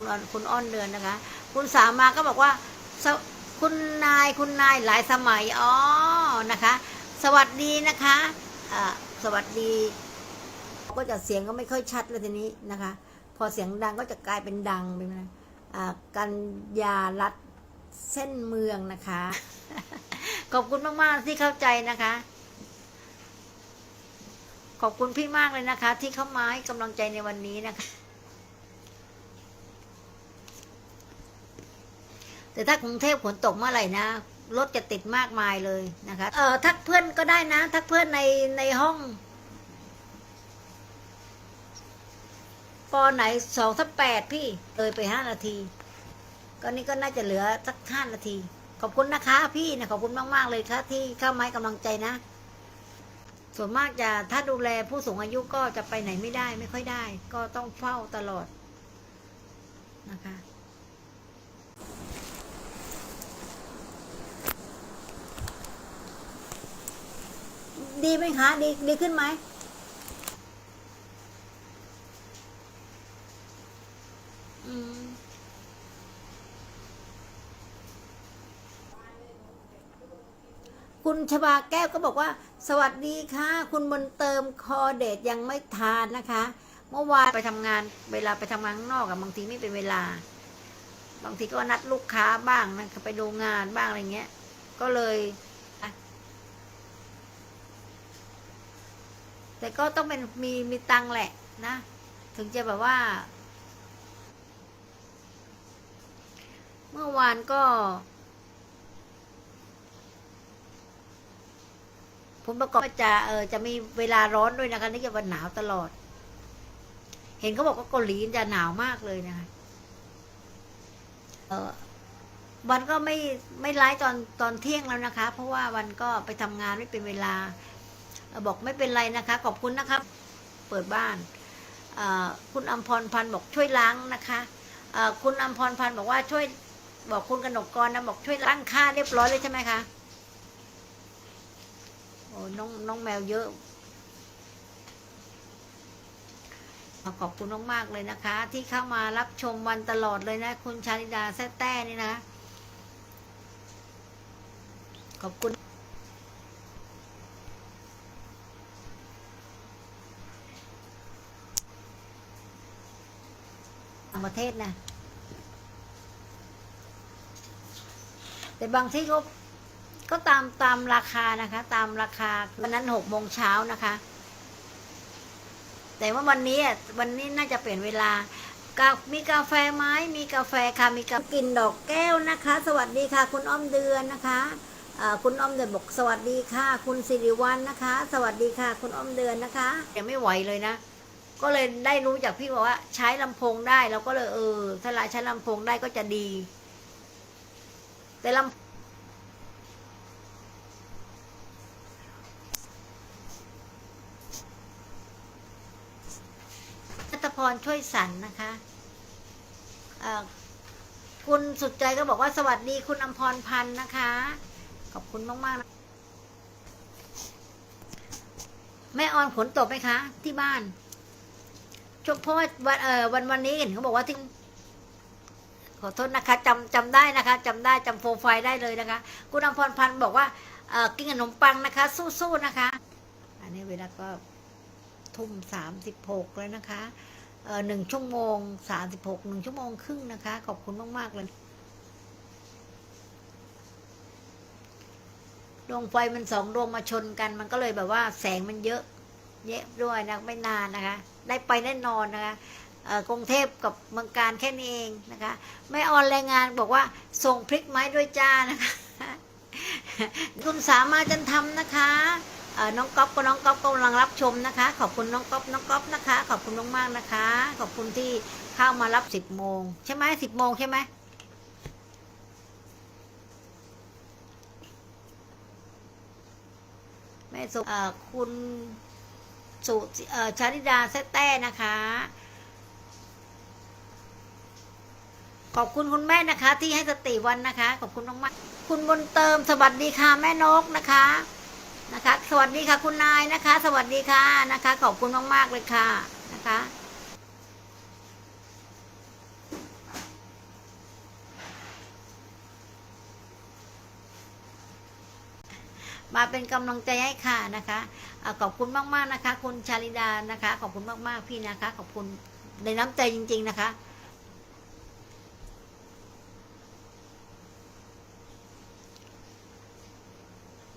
คุณอ้อนคุณอ้อนเดือนนะคะ คุณสามาก็บอกว่าคุณนายคุณนายหลายสมัยอ๋อนะคะ สวัสดีนะคะอ่าสวัสดี ก็จะเสียงก็ไม่ค่อยชัดเลยทีนี้นะคะ พอเสียงดังก็จะกลายเป็นดังไปนะอ่ากันยารัดเส้นเมืองนะคะ ขอบคุณมากๆที่เข้าใจนะคะ ขอบคุณพี่มากเลยนะคะ ที่เข้ามาให้กำลังใจในวันนี้นะคะ แต่ถ้ากรุงเทพฝนตกเมื่อไหร่นะรถจะติดมากมายเลยนะคะ เออทักเพื่อนก็ได้นะ ทักเพื่อนในในห้องปอไหนสองสักแปดพี่เลยไปห้านาที ก็นี่ก็น่าจะเหลือสักห้านาที ขอบคุณนะคะพี่นะขอบคุณมาก ๆ เลยค่ะที่เข้ามาให้กำลังใจนะ ส่วนมากจะถ้าดูแลผู้สูงอายุก็จะไปไหนไม่ได้ไม่ค่อยได้ ก็ต้องเฝ้าตลอดนะคะ ดีไหมคะ ดีดีขึ้นไหมคุณชบาแก้วก็บอกว่า สวัสดีค่ะ คุณบนเติมคอเดทยังไม่ทานนะคะ เมื่อวานไปทำงานเวลาไปทำงานข้างนอกอะบางทีไม่เป็นเวลา บางทีก็นัดลูกค้าบ้างนะไปดูงานบ้างอะไรเงี้ย ก็เลยอะ แต่ก็ต้องเป็นมีมีตังแหละนะ ถึงจะแบบว่า เมื่อวานก็ผลประกอบจะเออจะมีเวลาร้อนด้วยนะคะนี่จะวันหนาวตลอด เห็นเขาบอกว่าเกาหลีจะหนาวมากเลยนะคะเออวันก็ไม่ไม่ไลฟ์ตอนตอนเที่ยงแล้วนะคะ เพราะว่าวันก็ไปทำงานไม่เป็นเวลา บอกไม่เป็นไรนะคะ ขอบคุณนะครับ เปิดบ้าน คุณอมพรพันธ์บอกช่วยล้างนะคะคุณอมพรพันธ์บอกว่าช่วยบอกคุณกนกกรนะบอกช่วยล้างค่าเรียบร้อยเลยใช่ไหมคะโอ้น้องน้องแมวเยอะ ขอบคุณมากๆเลยนะคะ ที่เข้ามารับชมวันตลอดเลยนะ คุณชาลิดาแซ่แต้นี่นะ ขอบคุณางประเทศนะ แต่บางที่ก็ก็ตามตามราคานะคะ ตามราคาวันนั้นหกโมงเช้านะคะ แต่ว่าวันนี้อะวันนี้น่าจะเปลี่ยนเวลา มีกาแฟไหมมีกาแฟค่ะ มีกากินดอกแก้วนะคะ สวัสดีค่ะ คุณอ้อมเดือนนะคะคุณอ้อมเดือนบอกสวัสดีค่ะ คุณสิริวัลนะคะ สวัสดีค่ะ คุณอ้อมเดือนนะคะยังไม่ไหวเลยนะ ก็เลยได้รู้จากพี่บอกว่า ใช้ลำโพงได้เราก็เลยเออถ้าเราใช้ลำโพงได้ก็จะดี แต่ลำนัทพรช่วยสรรนะคะคุณสุดใจก็บอกว่าสวัสดีคุณอมพรพันธ์นะคะ ขอบคุณมากๆนะแม่ออนฝนตกไหมคะ ที่บ้าน ช่วงเพราะว่าวันเออวันวันนี้เห็นเขาบอกว่าที่ขอโทษนะคะจำจำได้นะคะจำได้จำโปรไฟได้เลยนะคะ คุณอมพรพันธ์บอกว่าเออกินขนมปังนะคะ สู้ๆนะคะ อันนี้เวลาก็ทุ่มสามสิบหกแล้วนะคะเออหนึ่งชั่วโมงสามสิบหกหนึ่งชั่วโมงครึ่งนะคะ ขอบคุณมากๆเลยดวงไฟมันสองดวงมาชนกัน มันก็เลยแบบว่าแสงมันเยอะ เยอะด้วยนะไม่นานนะคะ ได้ไปแน่นอนนะคะกรุงเทพกับเมืองการแค่นี้เองนะคะแม่ออนแรายงานบอกว่าส่งพริกไม้ด้วยจ้านะคะคุณสามารถจันทำนะคะน้องก๊อฟก็น้องก๊อฟกำลังรับชมนะคะ ขอบคุณน้องก๊อฟน้องก๊อฟนะคะ ขอบคุณมากๆนะคะ ขอบคุณที่เข้ามารับสิบโมงใช่ไหมสิบโมงใช่ไหมแม่สุเอ่อคุณ สุชาริดาแซ่แต้นะคะ ขอบคุณคุณแม่นะคะ ที่ให้สติวันนะคะ ขอบคุณมากๆคุณบนเติมสวัสดีค่ะแม่นกนะคะนะคะ สวัสดีค่ะคุณนายนะคะ สวัสดีค่ะนะคะ ขอบคุณมากๆเลยค่ะนะคะ มาเป็นกำลังใจให้ค่ะนะคะขอบคุณมากๆนะคะ คุณชาลิดานะคะ ขอบคุณมากๆพี่นะคะ ขอบคุณในน้ำใจจริง ๆนะคะ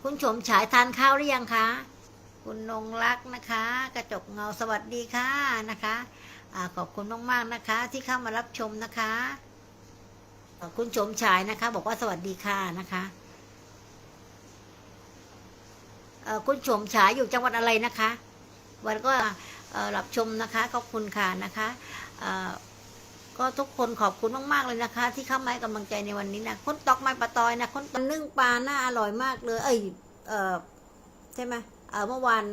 คุณชมฉายทานข้าวหรือยังคะ คุณนงรักนะคะ กระจกเงาสวัสดีค่ะนะคะอขอบคุณมากๆนะคะ ที่เข้ามารับชมนะคะ คุณชมฉายนะคะ บอกว่าสวัสดีค่ะนะคะเอ่อ คุณชมฉายอยู่จังหวัดอะไรนะคะ วันก็รับชมนะคะขอบคุณค่ะนะคะก็ทุกคนขอบคุณมากๆเลยนะคะ ที่เข้ามาให้กำลังใจในวันนี้นะคนตอกไม้ปลาตอยนะคนนึ่งปลาน่าอร่อยมากเลย เอ้ยเออใช่ไหมเออเมื่อวาน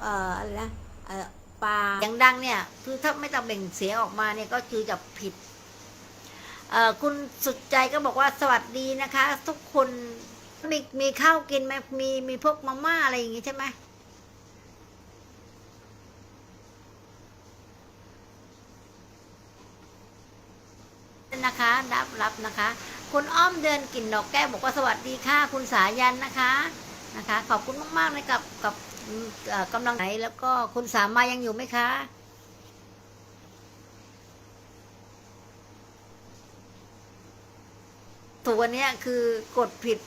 เอออะไรนะเออปลาอย่างดังเนี่ย คือถ้าไม่ตะเบ่งเสียงออกมาเนี่ยก็คือจะผิดเออคุณสุดใจก็บอกว่าสวัสดีนะคะ ทุกคน มีมีข้าวกินไหมมีมีพวกมาม่าอะไรอย่างงี้ใช่ไหมนะคะรับรับนะคะ คุณอ้อมเดินกลิ่นดอกแก้วบอกว่าสวัสดีค่ะ คุณสายันนะคะนะคะ ขอบคุณมากๆเลยกับกับกำลังไหนแล้วก็คุณสามายังอยู่ไหมคะถูกวันเนี้ยคือกดผิด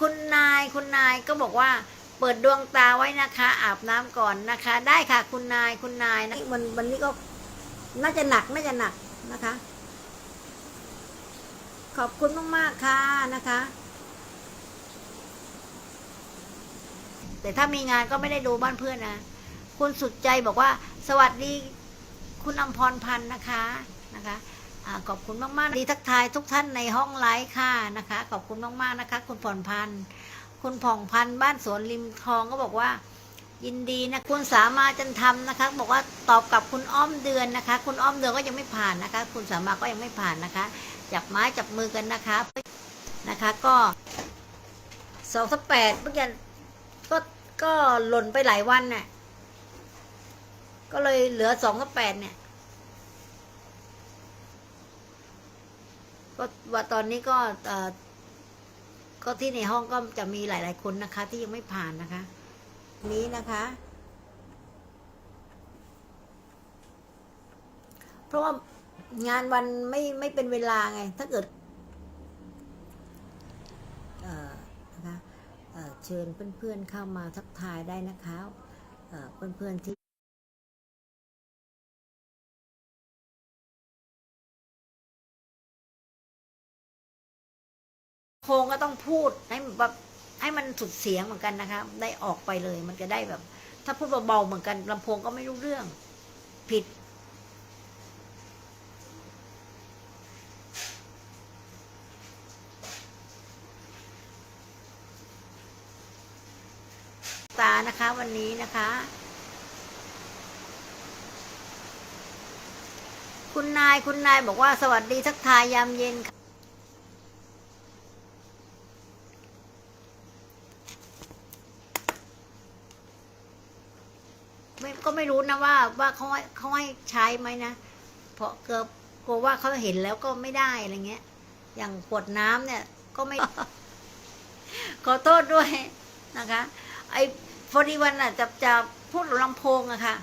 คุณนายคุณนายก็บอกว่าเปิดดวงตาไว้นะคะ อาบน้ำก่อนนะคะ ได้ค่ะคุณนายคุณนายนะวันวันนี้ก็น่าจะหนักน่าจะหนักนะคะ ขอบคุณมากๆค่ะนะคะ แต่ถ้ามีงานก็ไม่ได้ดูบ้านเพื่อนนะคุณสุดใจบอกว่า สวัสดีคุณอมพรพันธ์นะคะนะคะ ขอบคุณมากๆดีทักทายทุกท่านในห้องไลฟ์ค่ะนะคะ ขอบคุณมากๆนะคะ คุณผ่อนพันธ์คุณผ่องพันธ์บ้านสวนริมคลองก็บอกว่า ยินดีนะคุณสามาจันทำนะคะ บอกว่าตอบกับคุณอ้อมเดือนนะคะ คุณอ้อมเดือนก็ยังไม่ผ่านนะคะ คุณสามาก็ยังไม่ผ่านนะคะ จับไม้จับมือกันนะคะนะคะก็สองสัแปดเมื่อกี้ก็ก็หล่นไปหลายวันน่ะก็เลยเหลือสองสัแปดเนี่ย ก็ว่าตอนนี้ก็ก็ที่ในห้องก็จะมีหลาย ๆ คนนะคะ ที่ยังไม่ผ่านนะคะ นี้นะคะ เพราะว่างานวันไม่ไม่เป็นเวลาไง ถ้าเกิดเอ่อนะคะเอ่อเชิญเพื่อน ๆ เข้ามาทักทายได้นะคะเอ่อเพื่อน ๆ ที่ โคงก็ต้องพูดให้แบบให้มันสุดเสียงเหมือนกันนะคะ ได้ออกไปเลย มันจะได้แบบ ถ้าพูดเบาๆเหมือนกันลำโพงก็ไม่รู้เรื่อง ผิด ตานะคะวันนี้นะคะ คุณนายคุณนายบอกว่าสวัสดีทักทายยามเย็น ไม่ก็ไม่รู้นะว่าว่าเขาให้เขาให้ใช้ไหมนะ เพราะเกือบกลัวว่าเขาเห็นแล้วก็ไม่ได้อะไรเงี้ย อย่างขวดน้ำเนี่ย ก็ไม่ ขอโทษด้วยนะคะ ไอ้พอดีวันน่ะจะจะพูดลำโพงอะค่ะ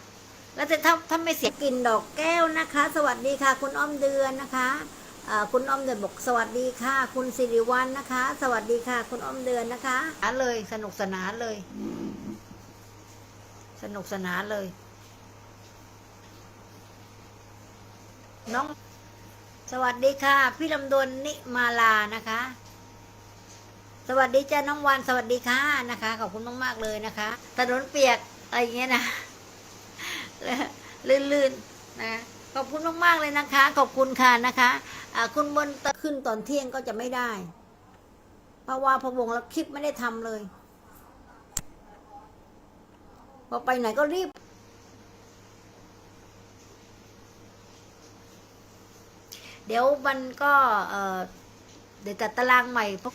แล้วจะถ้าถ้าไม่เสียกลิ่นดอกแก้วนะคะ สวัสดีค่ะ คุณอ้อมเดือนนะคะคุณอ้อมเดือนบอกสวัสดีค่ะ คุณสิริวัลนะคะ สวัสดีค่ะ คุณอ้อมเดือนนะคะอะเลยสนุกสนานเลย สนุกสนานเลย น้อง สวัสดีค่ะ พี่ลำดวนนิมาลานะคะ สวัสดีจ้าน้องวันสวัสดีค่ะนะคะ ขอบคุณมาก ๆ เลยนะคะถนนเปียกอะไรอย่างเงี้ยนะลื่นๆนะขอบคุณมากๆเลยนะคะ ขอบคุณค่ะนะคะคุณบนตะขึ้นตอนเที่ยงก็จะไม่ได้ เพราะว่าพะวงแล้วคลิปไม่ได้ทำเลย พอไปไหนก็รีบ เดี๋ยวมันก็เดี๋ยวจัดตารางใหม่เพราะ